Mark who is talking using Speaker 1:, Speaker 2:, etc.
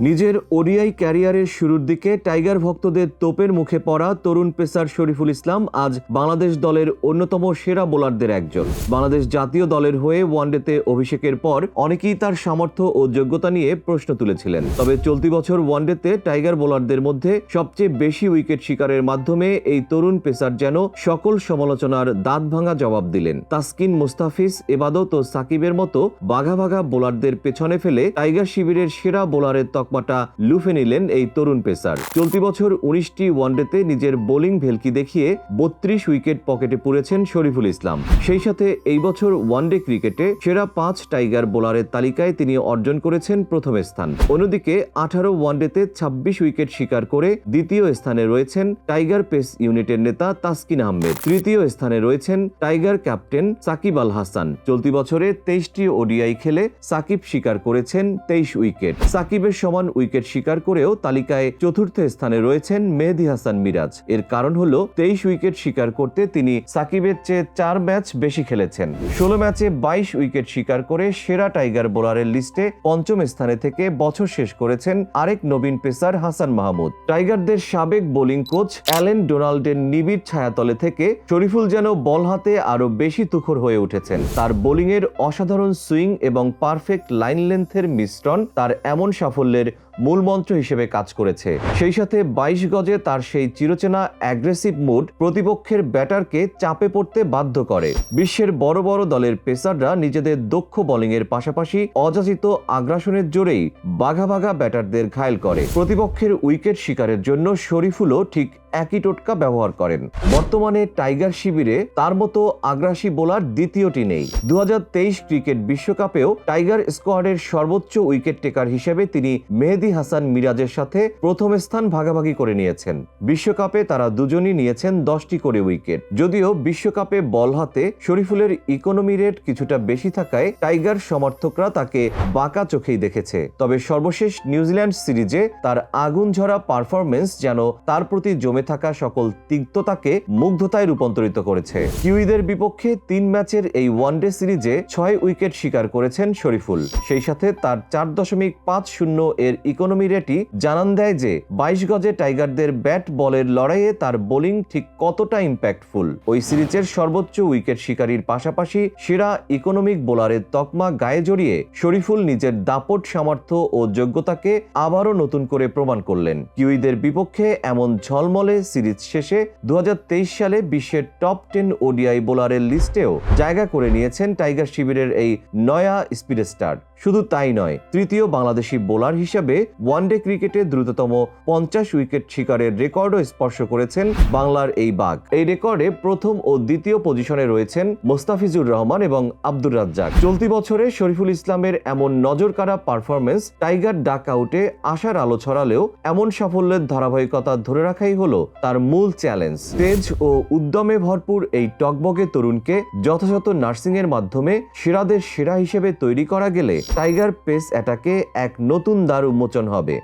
Speaker 1: নিজের ওডিআই ক্যারিয়ারের শুরুর দিকে টাইগার ভক্তদের তোপের মুখে পড়া তরুণ পেসার শরীফুল ইসলাম আজ বাংলাদেশ দলের অন্যতম সেরা বোলারদের একজন। বাংলাদেশ জাতীয় দলের হয়ে ওয়ানডেতে অভিষেকের পর অনেকেই তার সামর্থ্য ও যোগ্যতা নিয়ে প্রশ্ন তুলেছিলেন। তবে চলতি বছর ওয়ানডেতে টাইগার বোলারদের মধ্যে সবচেয়ে বেশি উইকেট শিকারের মাধ্যমে এই তরুণ পেসার যেন সকল সমালোচনার দাঁত ভাঙা জবাব দিলেন। তাসকিন মুস্তাফিজ, এবাদত ও সাকিবের মতো বাঘা বাঘা বোলারদের পেছনে ফেলে টাইগার শিবিরের সেরা বোলারের তকমাটা লুফে নিলেন এই তরুণ পেসার। চলতি বছর উনিশটি ওয়ানডেতে নিজের বোলিং ভেলকি দেখিয়ে বত্রিশ উইকেট পকেটে পুরেছেন শরীফুল ইসলাম। সেই সাথে এই বছর ওয়ানডে ক্রিকেটে সেরা পাঁচ টাইগার বোলারের তালিকায় তিনি অর্জন করেছেন প্রথম স্থান। অন্যদিকে আঠারো ওয়ানডেতে ছাব্বিশ উইকেট শিকার করে দ্বিতীয় স্থানে রয়েছেন টাইগার পেস ইউনিটের নেতা তাসকিন আহমেদ। তৃতীয় স্থানে রয়েছেন টাইগার ক্যাপ্টেন সাকিব আল হাসান। চলতি বছরে তেইশটি ওডিআই খেলে সাকিব শিকার করেছেন তেইশ উইকেট। সাকিবের সমান উইকেট শিকার করেও তালিকায় চতুর্থ স্থানে রয়েছেন মেহেদি হাসান মিরাজ। এর কারণ হল, তেইশ উইকেট শিকার করতে তিনি সাকিবের চেয়ে চার ম্যাচ বেশি খেলেছেন। ষোলো ম্যাচে বাইশ উইকেট শিকার করে সেরা টাইগার বোলারের লিস্টে পঞ্চম স্থানে থেকে বছর শেষ করেছেন আরেক নবীন পেসার হাসান মাহমুদ। টাইগারদের সাবেক বোলিং কোচ অ্যালেন ডোনাল্ডের নিবিড় ছায়াতলে থেকে শরীফুল যেন বল হাতে আরও বেশি তুখর হয়ে উঠেছেন। তার বোলিংয়ের অসাধারণ সুইং এবং পারফেক্ট লাইন লেন্থের মিশ্রণ, তার এমন সাফল্যের মূল মন্ত্র হিসেবে কাজ করেছে। সেই সাথে বাইশ গজে তার সেই চিরচেনা অ্যাগ্রেসিভ মুড প্রতিপক্ষের ব্যাটারকে চাপে পড়তে বাধ্য করে। বিশ্বের বড় বড় দলের পেসাররা নিজেদের দক্ষ বোলিংয়ের পাশাপাশি অযাচিত আগ্রাসনের জোরেই বাঘা বাঘা ব্যাটারদের ঘায়েল করে। প্রতিপক্ষের উইকেট শিকারের জন্য শরীফুলও ঠিক একই টোটকা ব্যবহার করেন। বর্তমানে টাইগার শিবিরে তার মতো আগ্রাসী বোলার দ্বিতীয়টি নেই। দু হাজার তেইশ ক্রিকেট বিশ্বকাপেও টাইগার স্কোয়াডের সর্বোচ্চ উইকেট টেকার হিসেবে তিনি মেহেদি হাসান মিরাজের সাথে প্রথম স্থান ভাগাভাগি করে নিয়েছেন। বিশ্বকাপে তারা দুজনই নিয়েছেন দশটি করে উইকেট। যদিও বিশ্বকাপে বল হাতে শরীফুলের ইকোনমি রেট কিছুটা বেশি থাকায় টাইগার সমর্থকরা তাকে বাঁকা চোখেই দেখেছে। তবে সর্বশেষ নিউজিল্যান্ড সিরিজে তার আগুন ঝরা পারফরমেন্স যেন তার প্রতি জমে থাকা সকল তিক্ততাকে মুগ্ধতায় রূপান্তরিত করেছে। কিউইদের বিপক্ষে তিন ম্যাচের এই ওয়ানডে সিরিজে ছয় উইকেট শিকার করেছেন শরীফুল। সেই সাথে তার চার দশমিক পাঁচ শূন্য এর ইকোনমি রেটই জানান দেয় যে বাইশ গজে টাইগারদের ব্যাট বলের লড়াইয়ে তার বোলিং ঠিক কতটা ইম্প্যাক্টফুল ওই সিরিজের সর্বোচ্চ উইকেট শিকারীর পাশাপাশি সেরা ইকোনমিক বোলারের তকমা গায়ে জড়িয়ে শরীফুল নিজের দাপট সামর্থ্য ও যোগ্যতাকে আবারও নতুন করে প্রমাণ করলেন। কিউইদের বিপক্ষে এমন ঝলমলে সিরিজ শেষে দু হাজার তেইশ সালে বিশ্বের টপ টেন ওডিআই বোলারের লিস্টেও জায়গা করে নিয়েছেন টাইগার শিবিরের এই নয়া স্পিড স্টার শুধু তাই নয়, তৃতীয় বাংলাদেশি বোলার হিসেবে ওয়ানডে ক্রিকেটে দ্রুততম পঞ্চাশ উইকেট শিকারের রেকর্ডও স্পর্শ করেছেন বাংলার এই বাঘ। এই রেকর্ডে প্রথম ও দ্বিতীয় পজিশনে রয়েছেন মোস্তাফিজুর রহমান এবং আব্দুর রাজ্জাক। চলতি বছরে শরীফুল ইসলামের এমন নজরকাড়া পারফরমেন্স টাইগার ডাক আউটে আশার আলো ছড়ালেও এমন সাফল্যের ধারাবাহিকতা ধরে রাখাই হলো তার মূল চ্যালেঞ্জ। তেজ ও উদ্যমে ভরপুর এই টকবগে তরুণকে যথাযথ নার্সিংয়ের মাধ্যমে সেরাদের সেরা হিসেবে তৈরি করা গেলে টাইগার পেস অ্যাটাকে এক নতুন দ্বার উন্মোচন হবে।